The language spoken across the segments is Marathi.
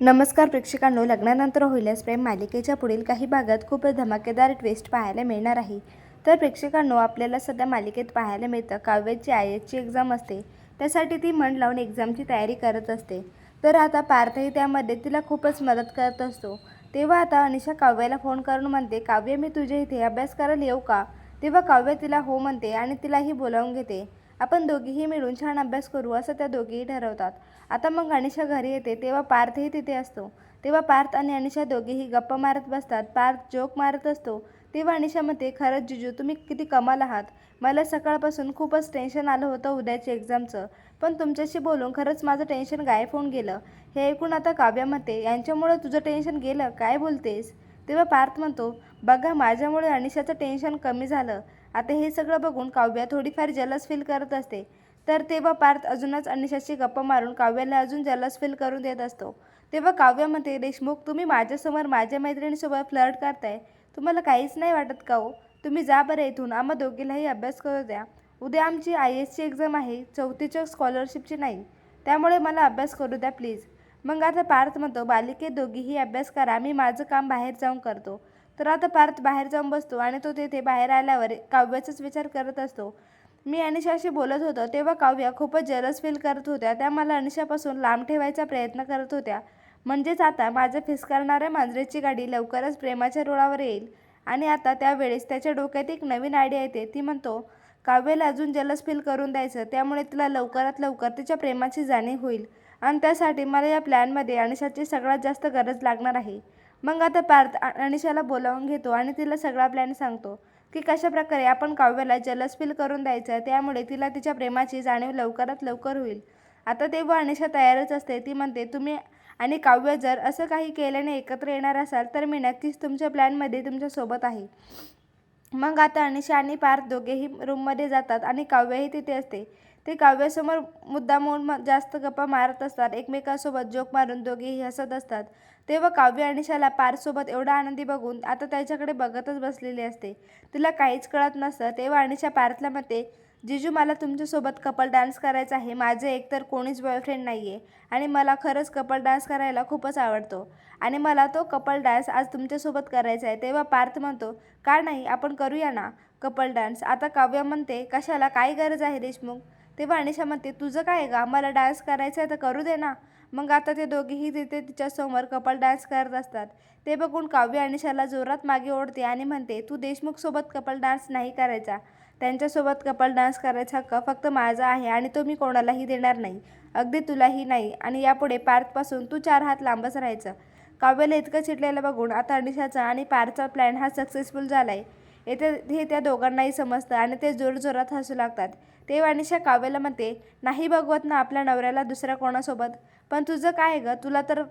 नमस्कार प्रेक्षकांनो लग्नानंतर होईलच प्रेम मालिकेच्या पुढील काही भागात खूपच धमाकेदार ट्विस्ट पाहायला मिळणार आहे. तर प्रेक्षकांनो आपल्याला सध्या मालिकेत पाहायला मिळतं काव्याची आय एसची एक्झाम असते. त्यासाठी ती मन लावून एक्झामची तयारी करत असते. तर आता पार्थही त्यामध्ये तिला खूपच मदत करत असतो. तेव्हा आता अनिशा काव्याला फोन करून म्हणते काव्य मी तुझ्या इथे अभ्यास करायला येऊ का? तेव्हा काव्य तिला हो म्हणते आणि तिलाही बोलावून घेते. आपण दोघीही मिळून छान अभ्यास करू असं त्या दोघीही ठरवतात. आता मग अनिशा घरी येते तेव्हा पार्थही तिथे असतो. तेव्हा पार्थ आणि अनिशा दोघेही गप्पा मारत बसतात. पार्थ जोक मारत असतो. तेव्हा अनिशा म्हणते खरंच जिजू तुम्ही किती कमाल आहात. मला सकाळपासून खूपच टेन्शन आलं होतं उद्याच्या एक्झामचं पण तुमच्याशी बोलून खरंच माझं टेन्शन गायब होऊन गेलं. हे ऐकून आता काव्या म्हणते यांच्यामुळं तुझं टेन्शन गेलं? काय बोलतेस? तेव्हा पार्थ म्हणतो बघा माझ्यामुळे अनिशाचं टेन्शन कमी झालं. आता हे सगळं बघून काव्या थोडीफार जलस फील करत असते. तर तेव्हा पार्थ अजूनच अनिशाशी गप्पा मारून काव्याला अजून जलस फील करून देत असतो. तेव्हा काव्य म्हणते देशमुख तुम्ही माझ्यासमोर माझ्या मैत्रिणीसोबत फ्लर्ट करताय. तुम्हाला काहीच नाही वाटत का हो? तुम्ही जा बरं इथून. आम्हा दोघीलाही अभ्यास करू द्या. उद्या आमची आय एसची एक्झाम आहे. चौथीच्या स्कॉलरशिपची नाही. त्यामुळे मला अभ्यास करू द्या प्लीज मग आता पार्थ म्हणतो बालिके दोघीही अभ्यास करा. मी माझं काम बाहेर जाऊन करतो. तर आता पार्थ बाहेर जाऊन बसतो आणि तो तेथे बाहेर आल्यावर काव्याचाच विचार करत असतो. मी अनिशाशी बोलत होतो तेव्हा काव्या खूपच जलस फील करत होत्या. त्या मला अनिशापासून लांब ठेवायचा प्रयत्न करत होत्या. म्हणजेच आता माझ्या फिसकारणाऱ्या मांजरेची गाडी लवकरच प्रेमाच्या रुळावर येईल. आणि आता त्यावेळेस त्याच्या डोक्यात एक नवीन आयडिया येते. ती म्हणतो काव्याला अजून जलस फील करून द्यायचं. त्यामुळे तिला लवकरात लवकर तिच्या प्रेमाची जाणीव होईल. आणि त्यासाठी मला या प्लॅनमध्ये अनिशाची सगळ्यात जास्त गरज लागणार आहे. मग आता पार्थ अनिशाला बोलावून घेतो आणि तिला सगळा प्लॅन सांगतो की कशा प्रकारे आपण काव्याला जलस फील करून द्यायचं त्यामुळे तिला तिच्या प्रेमाची जाणीव लवकरात लवकर होईल. आता तेव्हा अनिशा तयारच असते. ती म्हणते तुम्ही आणि काव्य जर असं काही केल्याने एकत्र येणार असाल तर मी नक्कीच तुमच्या प्लॅनमध्ये तुमच्यासोबत आहे. मग आता अनिशा आणि पार्थ दोघेही रूममध्ये जातात आणि काव्यही तिथे असते. ते काव्यासमोर मुद्दामून म- जास्त गप्पा मारत असतात. एकमेकांसोबत जोक मारून दोघेही हसत असतात. तेव्हा काव्य अनिशाला पार्थसोबत एवढा आनंदी बघून आता त्याच्याकडे बघतच बसलेली असते. तिला काहीच कळत नसतं. तेव्हा अनिशा पार्थला म्हणते जिजू मला तुमच्यासोबत कपल डान्स करायचा आहे. माझे एकतर कोणीच बॉयफ्रेंड नाही आहे आणि मला खरंच कपल डान्स करायला खूपच आवडतो. आणि मला तो कपल डान्स आज तुमच्यासोबत करायचा आहे. तेव्हा पार्थ म्हणतो का नाही? आपण करूया ना कपल डान्स? आता काव्य म्हणते कशाला? काय गरज आहे देशमुख? तेव्हा अनिशा म्हणते तुझं काय आहे का आम्हाला डान्स करायचा आहे तर करू दे ना. मग आता ते दोघेही तिथे तिच्यासमोर कपल डान्स करत असतात. ते बघून काव्य अनिशाला जोरात मागे ओढते आणि म्हणते तू देशमुखसोबत कपल डान्स नाही करायचा. त्यांच्यासोबत कपल डान्स करायचा हक्क फक्त माझा आहे आणि तो मी कोणालाही देणार नाही. अगदी तुलाही नाही आणि यापुढे पार्थपासून तू चार हात लांबच राहायचं. काव्याला इतकं चिडलेलं बघून आता अनिशाचा आणि पार्थचा प्लॅन हा सक्सेसफुल झाला आहे येथे हे त्या दोघांनाही समजतं आणि ते जोरजोरात हसू लागतात. ते अनिशा काव्याला म्हणते नाही बघवत ना आपल्या नवऱ्याला दुसऱ्या कोणासोबत. पण तुझं काय आहे गं? तुला तर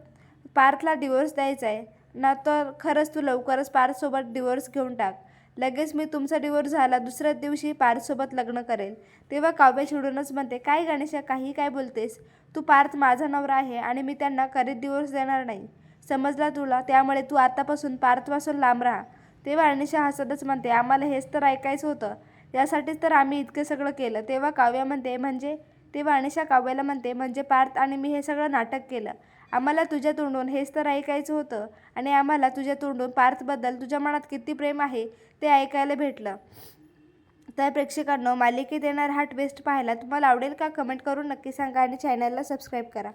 पार्थला डिवोर्स द्यायचा आहे. ना तर खरंच तू लवकरच पार्थसोबत डिवोर्स घेऊन टाक. लगेच मी तुमचा डिवोर्स झाला दुसऱ्याच दिवशी पार्थसोबत लग्न करेल. तेव्हा काव्य चिडूनच म्हणते काय गणेशा काही काय बोलतेस? तू पार्थ माझा नवरा आहे आणि मी त्यांना कधीच डिवोर्स देणार नाही. समजला तुला? त्यामुळे तू आतापासून पार्थपासून लांब राहा. तेव्हा अनिशा हसतच म्हणते आम्हाला हेच तर ऐकायचं होतं. यासाठीच तर आम्ही इतकं सगळं केलं. तेव्हा काव्य म्हणते म्हणजे? तेव्हा अनिशा काव्याला म्हणते म्हणजे पार्थ आणि मी हे सगळं नाटक केलं. आम्हाला तुझ्या तोंडून हेच तर ऐकायचं होतं. आणि आम्हाला तुझ्या तोंडून पार्थबद्दल तुझ्या मनात किती प्रेम आहे ते ऐकायला भेटलं. तर प्रेक्षकांनो मालिकेत येणार हा ट्विस्ट पाहायला तुम्हाला आवडेल का? कमेंट करून नक्की सांगा आणि चॅनलला सबस्क्राईब करा.